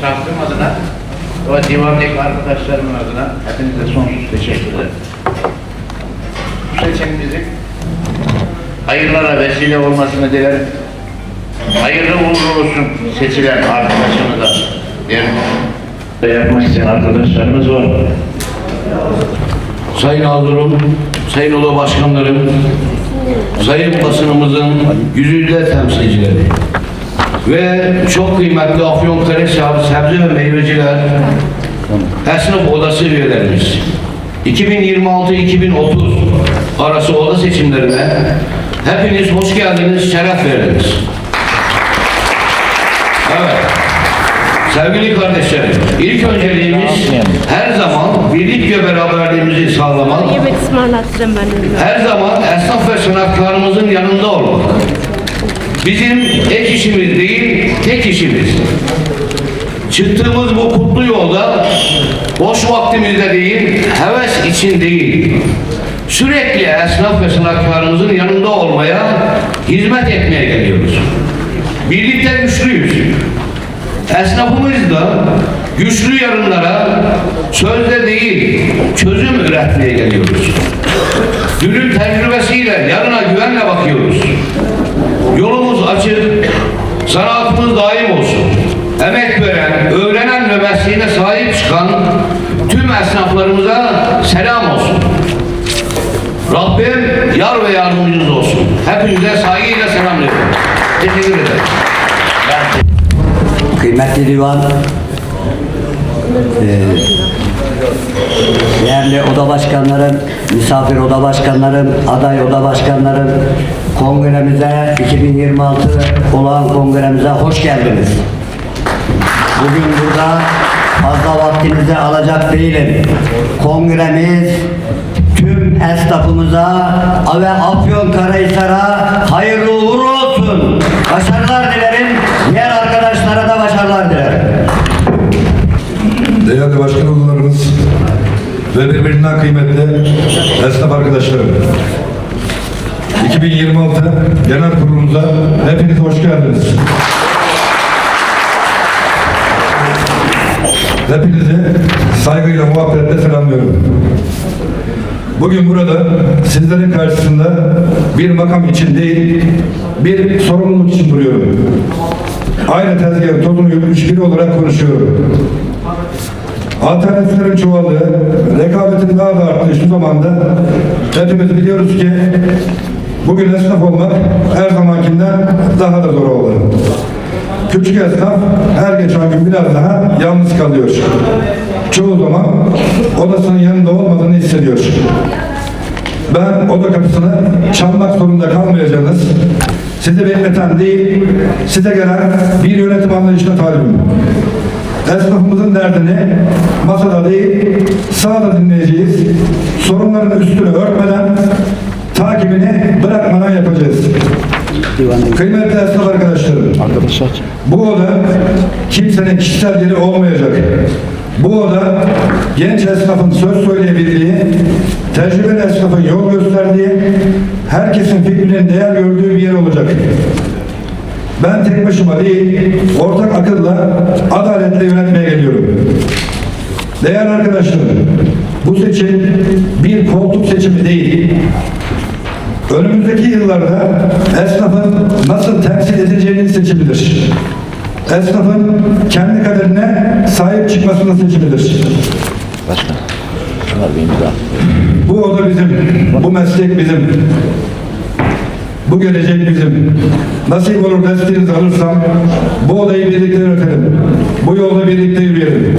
şahsım adına ve divandaki arkadaşlarımın adına hepinize sonsuz teşekkür ederim. Bu seçimimizin hayırlara vesile olmasını dilerim. Hayırlı uğurlu olsun seçilen arkadaşımıza derim. Yapmak isteyen arkadaşlarımız var. Sayın Hazırım, Sayın Oda Başkanlarım, Sayın basınımızın yüzüyle temsilcileri ve çok kıymetli Afyonkarahisar sebze ve meyveciler esnaf odası üyelerimiz 2026-2030 arası oda seçimlerine hepiniz hoş geldiniz, şeref verdiniz. Evet. Sevgili kardeşlerim, ilk önceliğimiz her zaman birlik ve beraberliğimizi sağlamak, her zaman esnaf ve sanatkarımızın yanında olmak. Bizim ek işimiz değil, tek işimiz. Çıktığımız bu kutlu yolda boş vaktimizde değil, heves için değil, sürekli esnaf ve sanatkarımızın yanında olmaya, hizmet etmeye geliyoruz. Birlikte güçlüyüz. Esnafımız da güçlü yarınlara sözde değil, çözüm üretmeye geliyoruz. Dünün tecrübesiyle yarına güvenle bakıyoruz. Yolumuz açık, sanatımız daim olsun. Emek veren, öğrenen ve mesleğine sahip çıkan tüm esnaflarımıza selam olsun. Rabbim yar ve yardımcınız olsun. Hepinize saygıyla selamlıyorum. Teşekkür ederim. Kıymetli divan, eee, değerli oda başkanlarım, misafir oda başkanlarım, aday oda başkanlarım, kongremize 2026 olan kongremize hoş geldiniz. Bugün burada fazla vaktinizi alacak değilim. Kongremiz tüm esnafımıza ve Afyonkarahisar'a hayırlı uğurlu olsun. Başarılar dilerim. Diğer arkadaşlara da başarılar dilerim. Değerli başkan odalarımız ve birbirinden kıymetli esnaf arkadaşlarım. 2026 genel kurulumuza hepiniz hoş geldiniz. Hepinizi saygıyla, muhabbetle selamlıyorum. Bugün burada sizlerin karşısında bir makam için değil, bir sorumluluk için duruyorum. Aynı tezgahın tozunu yutmuş biri olarak konuşuyorum. Alternatiflerin çoğaldığı, rekabetin daha da arttığı şu zamanda hepimiz biliyoruz ki bugün esnaf olmak her zamankinden daha da zor oldu. Küçük esnaf her geçen gün biraz daha yalnız kalıyor. Çoğu zaman odasının yanında olmadığını hissediyor. Ben oda kapısını çalmak zorunda kalmayacağınız, sizi bekleten değil, size gelen bir yönetim anlayışına talibim. Esnafımızın derdini masada değil, sahada dinleyeceğiz. Sorunların üstünü örtmeden, takibini bırakmadan yapacağız. Kıymetli esnaf arkadaşlarım, bu oda kimsenin kişisel yeri olmayacak. Bu oda genç esnafın söz söyleyebildiği, tecrübeli esnafın yol gösterdiği, herkesin fikrinin değer gördüğü bir yer olacak. Ben tek başıma değil, ortak akılla, adaletle yönetmeye geliyorum. Değerli arkadaşlarım, bu seçim bir koltuk seçimi değil. Önümüzdeki yıllarda esnafın nasıl temsil edileceğinin seçimidir. Esnafın kendi kaderine sahip çıkmasının seçimidir. Bu oda bizim, bu meslek bizim. Bu gelecek bizim. Nasip olur desteğinizi alırsam bu odayı birlikte yönetelim. Bu yolda birlikte yürüyelim.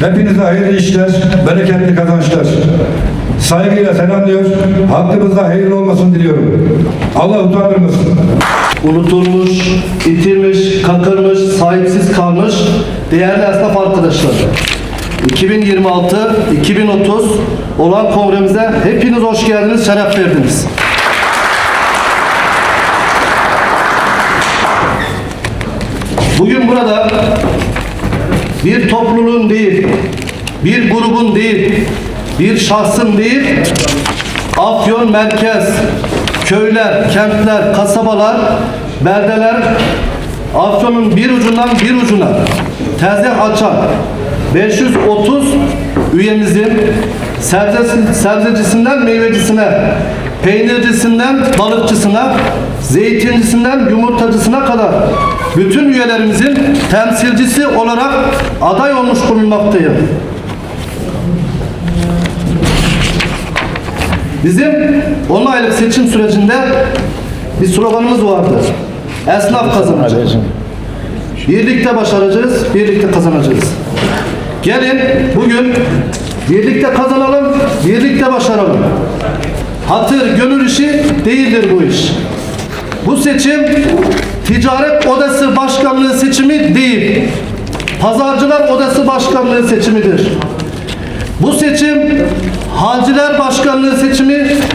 Hepinize hayırlı işler, bereketli kazançlar. Saygıyla selamlıyor. Hakkımızda hayırlı olmasını diliyorum. Allah utandırmasın. unutulmuş, itilmiş, kakırmış, sahipsiz kalmış değerli esnaf arkadaşlar. 2026-2030 olan kongremize hepiniz hoş geldiniz, şeref verdiniz. Bugün burada bir topluluğun değil, bir grubun değil, bir şahsın değil, Afyon merkez, köyler, kentler, kasabalar, beldeler Afyon'un bir ucundan bir ucuna tezgah açan 530 üyemizin sebzesi, sebzecisinden meyvecisine, peynircisinden balıkçısına, zeytincisinden yumurtacısına kadar bütün üyelerimizin temsilcisi olarak aday olmuş bulunmaktayım. Bizim 10 aylık seçim sürecinde bir sloganımız vardı. Esnaf kazanacak. Birlikte başaracağız, birlikte kazanacağız. Gelin bugün birlikte kazanalım, birlikte başaralım. Hatır, gönül işi değildir bu iş. Bu seçim ticaret odası başkanlığı seçimi değil. Pazarcılar odası başkanlığı seçimidir. Bu seçim Haciler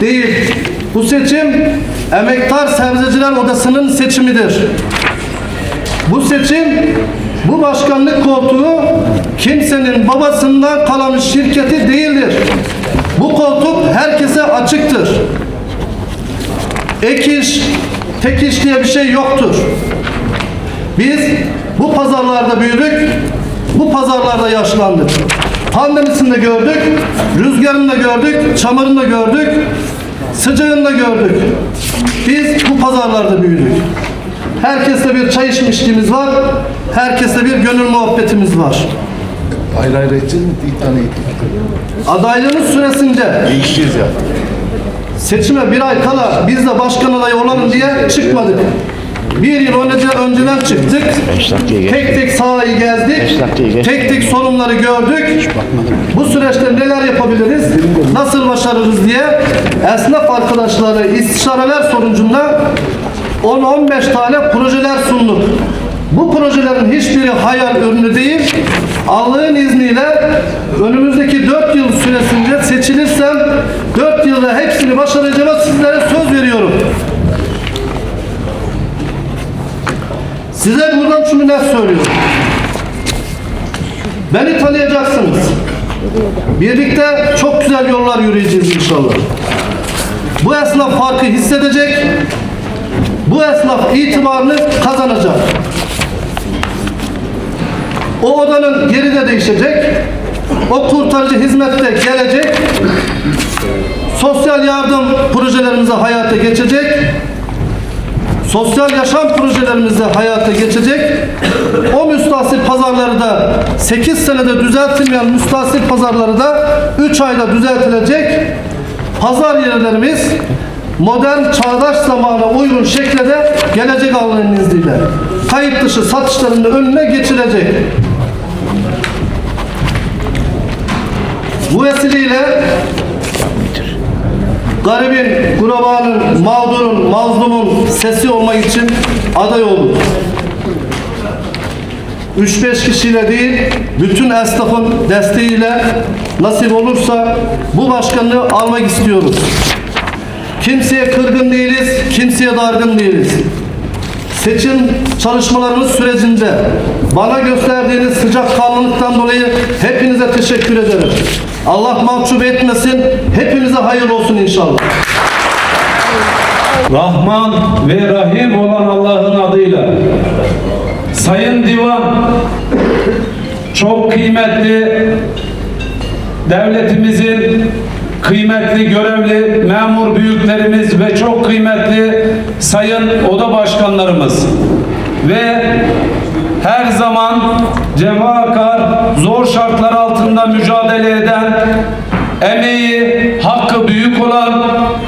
değil. Bu seçim Emektar Sebzeciler Odası'nın seçimidir. Bu seçim, bu başkanlık koltuğu kimsenin babasından kalan şirketi değildir. Bu koltuk herkese açıktır. Ek iş, tek iş diye bir şey yoktur. Biz bu pazarlarda büyüdük, bu pazarlarda yaşlandık. Pandemisini de gördük, rüzgarını da gördük, çamurunu da gördük, sıcağını da gördük. Biz bu pazarlarda büyüdük. Herkesle bir çay içmişliğimiz var, herkesle bir gönül muhabbetimiz var. Ayrı ayrı edeceğiz mi? İlk tane Adaylığımız süresince değişeceğiz ya. seçime bir ay kala biz de başkan adayı olalım diye çıkmadık. Bir yıl önce önceden çıktık. Tek tek sahayı gezdik. Tek tek sorunları gördük. Bu süreçte neler yapabiliriz? Nasıl başarırız diye esnaf arkadaşları istişareler sonucunda 10-15 tane projeler sunduk. Bu projelerin hiçbiri hayal ürünü değil. Allah'ın izniyle önümüzdeki 4 yıl süresince seçilirsem 4 yılda hepsini başaracağıma sizlere söz veriyorum. Size buradan şunu net söylüyorum. Beni tanıyacaksınız. Birlikte çok güzel yollar yürüyeceğiz inşallah. Bu esnaf farkı hissedecek. Bu esnaf itibarını kazanacak. O odanın yeri de değişecek. O kurtarıcı hizmette gelecek. Sosyal yardım projelerimizi hayata geçecek sosyal yaşam projelerimizi hayata geçecek. O müstahsil pazarları da 8 senede düzeltilmeyen müstahsil pazarları da 3 ayda düzeltilecek. Pazar yerlerimiz modern çağdaş zamana uygun şekilde gelecek Allah'ın izniyle. Kayıt dışı satışların önüne geçilecek. Bu vesileyle garibin, kurabanın, mağdurun, mazlumun sesi olmak için aday olduk. 3-5 kişiyle değil, bütün esnafın desteğiyle nasip olursa bu başkanlığı almak istiyoruz. Kimseye kırgın değiliz, kimseye dargın değiliz. Seçim çalışmalarımız sürecinde bana gösterdiğiniz sıcakkanlılıktan dolayı hepinize teşekkür ederim. Allah mahcup etmesin, hepinize hayırlı olsun inşallah. Rahman ve Rahim olan Allah'ın adıyla. Sayın Divan, çok kıymetli devletimizin kıymetli görevli memur büyüklerimiz ve çok kıymetli sayın oda başkanlarımız ve her zaman cevakar zor şartlar altında mücadele eden emeği hakkı büyük olan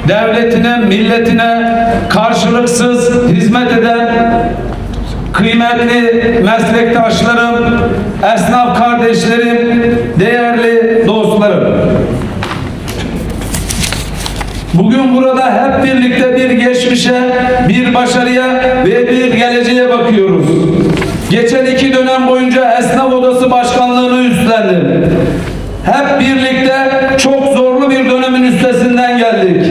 devletine milletine karşılıksız hizmet eden kıymetli meslektaşlarım, esnaf kardeşlerim, değerli dostlarım. Bugün burada hep birlikte bir geçmişe, bir başarıya ve bir geleceğe bakıyoruz. Geçen iki dönem boyunca Esnaf Odası Başkanlığı'nı üstlendim. Hep birlikte çok zorlu bir dönemin üstesinden geldik.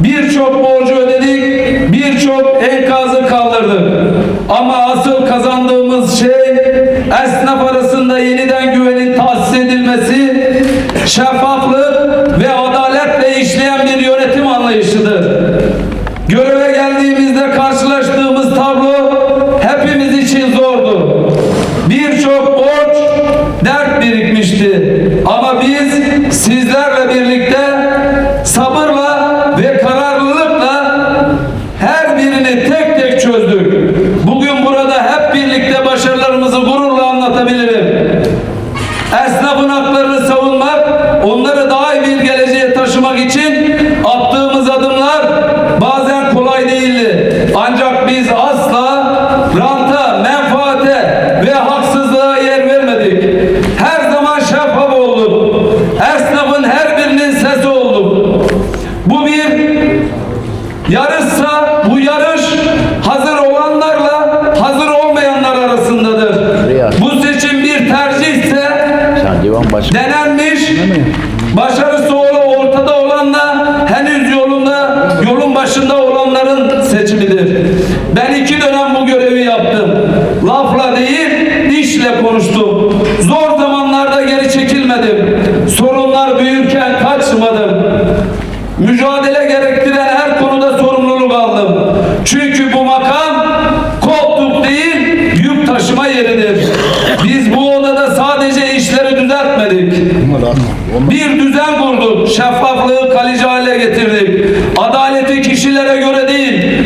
Birçok borcu ödedik, birçok enkazı kaldırdık. Ama asıl kazandığımız şey esnaf arasında insanların seçimidir. Ben iki dönem bu görevi yaptım. Lafla değil, dişle konuştum. etmedik. Bir düzen kurduk. Şeffaflığı kalıcı hale getirdik. Adaleti kişilere göre değil,